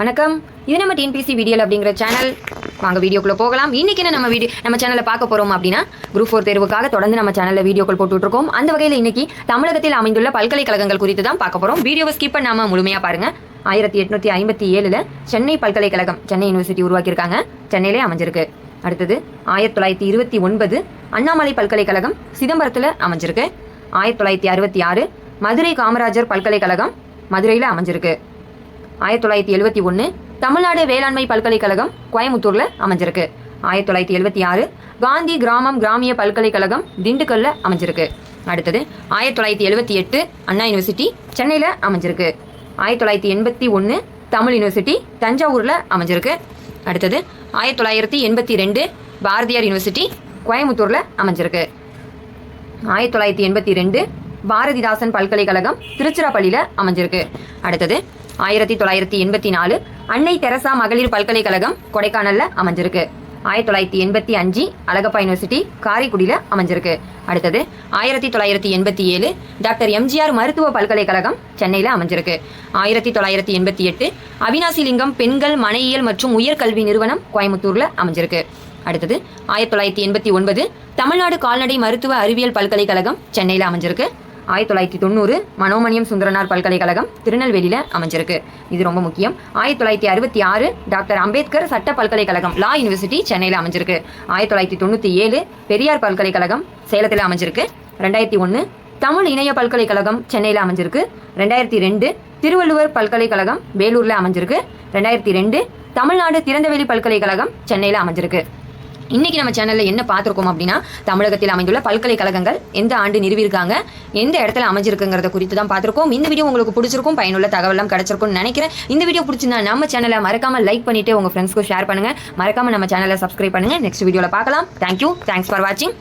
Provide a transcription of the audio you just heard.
வணக்கம். இது நம்ம டிஎன்பிசி வீடியோ அப்படிங்கிற சேனல் வாங்க வீடியோக்குள்ளே போகலாம். இன்றைக்கி என்ன நம்ம வீடியோ நம்ம சேனலில் பார்க்க போகிறோம் அப்படின்னா குரூப் ஃபோர் தேர்வுக்காக தொடர்ந்து நம்ம சேனலில் வீடியோக்கள் போட்டுட்ருக்கோம். அந்த வகையில் இன்னைக்கு தமிழகத்தில் அமைந்துள்ள பல்கலைக்கழகங்கள் குறித்து தான் பார்க்க போகிறோம் வீடியோவை ஸ்கிப் பண்ணாமல் முழுமையா பாருங்கள் ஆயிரத்தி எட்நூற்றி ஐம்பத்தி ஏழில் சென்னை பல்கலைக்கழகம் சென்னை யூனிவர்சிட்டி உருவாக்கியிருக்காங்க. சென்னையிலே அமைஞ்சிருக்கு. அடுத்தது ஆயிரத்தி தொள்ளாயிரத்தி இருபத்தி ஒன்பது அண்ணாமலை பல்கலைக்கழகம் சிதம்பரத்தில் அமைஞ்சிருக்கு. ஆயிரத்தி தொள்ளாயிரத்தி அறுபத்தி ஆறு மதுரை காமராஜர் பல்கலைக்கழகம் மதுரையில் அமைஞ்சிருக்கு. ஆயிரத்தி தொள்ளாயிரத்தி எழுபத்தி ஒன்று தமிழ்நாடு வேளாண்மை பல்கலைக்கழகம் கோயமுத்தூரில் அமைஞ்சிருக்கு. ஆயிரத்தி தொள்ளாயிரத்தி எழுபத்தி ஆறு காந்தி கிராமம் கிராமிய பல்கலைக்கழகம் திண்டுக்கல்ல அமைஞ்சிருக்கு. அடுத்தது ஆயிரத்தி தொள்ளாயிரத்தி எழுபத்தி எட்டு அண்ணா யூனிவர்சிட்டி சென்னையில் அமைஞ்சிருக்கு. ஆயிரத்தி தொள்ளாயிரத்தி எண்பத்தி ஒன்று தமிழ் யூனிவர்சிட்டி தஞ்சாவூரில் அமைஞ்சிருக்கு. அடுத்தது ஆயிரத்தி தொள்ளாயிரத்தி எண்பத்தி ரெண்டு பாரதியார் யூனிவர்சிட்டி கோயம்புத்தூரில் அமைஞ்சிருக்கு. ஆயிரத்தி தொள்ளாயிரத்தி எண்பத்தி ரெண்டு பாரதிதாசன் பல்கலைக்கழகம் திருச்சிராப்பள்ளியில் அமைஞ்சிருக்கு. அடுத்தது ஆயிரத்தி தொள்ளாயிரத்தி எண்பத்தி நாலு அன்னை தெரசா மகளிர் பல்கலைக்கழகம் கொடைக்கானல்ல அமைஞ்சிருக்கு. ஆயிரத்தி தொள்ளாயிரத்தி எண்பத்தி அஞ்சு அழகப்பா யூனிவர்சிட்டி காரைக்குடியில் அமைஞ்சிருக்கு. அடுத்தது ஆயிரத்தி தொள்ளாயிரத்தி எண்பத்தி ஏழு டாக்டர் எம்ஜிஆர் மருத்துவ பல்கலைக்கழகம் சென்னையில் அமைஞ்சிருக்கு. ஆயிரத்தி தொள்ளாயிரத்தி எண்பத்தி எட்டு அவினாசிலிங்கம் பெண்கள் மனையியல் மற்றும் உயர்கல்வி நிறுவனம் கோயம்புத்தூரில் அமைஞ்சிருக்கு. அடுத்தது ஆயிரத்தி தொள்ளாயிரத்தி எண்பத்தி ஒன்பது தமிழ்நாடு கால்நடை மருத்துவ அறிவியல் பல்கலைக்கழகம் சென்னையில் அமைஞ்சிருக்கு. ஆயிரத்தி தொள்ளாயிரத்தி தொண்ணூறு மனோமணியம் சுந்தரனார் பல்கலைக்கழகம் திருநெல்வேலியில் அமைஞ்சிருக்கு. இது ரொம்ப முக்கியம். ஆயிரத்தி தொள்ளாயிரத்தி அறுபத்தி ஆறு டாக்டர் அம்பேத்கர் சட்ட பல்கலைக்கழகம் லா யூனிவர்சிட்டி சென்னையில் அமைஞ்சிருக்கு. ஆயிரத்தி தொள்ளாயிரத்தி தொண்ணூற்றி ஏழு பெரியார் பல்கலைக்கழகம் சேலத்தில் அமைஞ்சிருக்கு. ரெண்டாயிரத்தி ஒன்று தமிழ் இணைய பல்கலைக்கழகம் சென்னையில் அமைஞ்சிருக்கு. ரெண்டாயிரத்தி ரெண்டு திருவள்ளுவர் பல்கலைக்கழகம் வேலூரில் அமைஞ்சிருக்கு. ரெண்டாயிரத்தி ரெண்டு தமிழ்நாடு திறந்தவெளி பல்கலைக்கழகம் சென்னையில் அமைஞ்சிருக்கு. இன்னைக்கு நம்ம சேனல்ல என்ன பார்த்துருக்கோம் அப்படின்னா தமிழகத்தில் அமைந்துள்ள பல்கலைக்கழகங்கள் எந்த ஆண்டு நிறுவியிருக்காங்க எந்த இடத்துல அமைஞ்சிருக்குங்கிறத குறித்து தான் பார்த்துருக்கோம். இந்த வீடியோ உங்களுக்கு பிடிச்சிருக்கும் பயனுள்ள தகவலாம் கிடைச்சிருக்கும் நினைக்கிறேன். இந்த வீடியோ பிடிச்சிருந்தா நம்ம சேனலை மறக்காம லைக் பண்ணிட்டு உங்க ஃப்ரெண்ட்ஸ்க்கு ஷேர் பண்ணுங்க. மறக்காம நம்ம சேனலை சப்ஸ்கிரைப் பண்ணுங்க. நெக்ஸ்ட் வீடியோவில் பார்க்கலாம். தேங்க்யூ தேங்க்ஸ் ஃபார் வாட்சிங்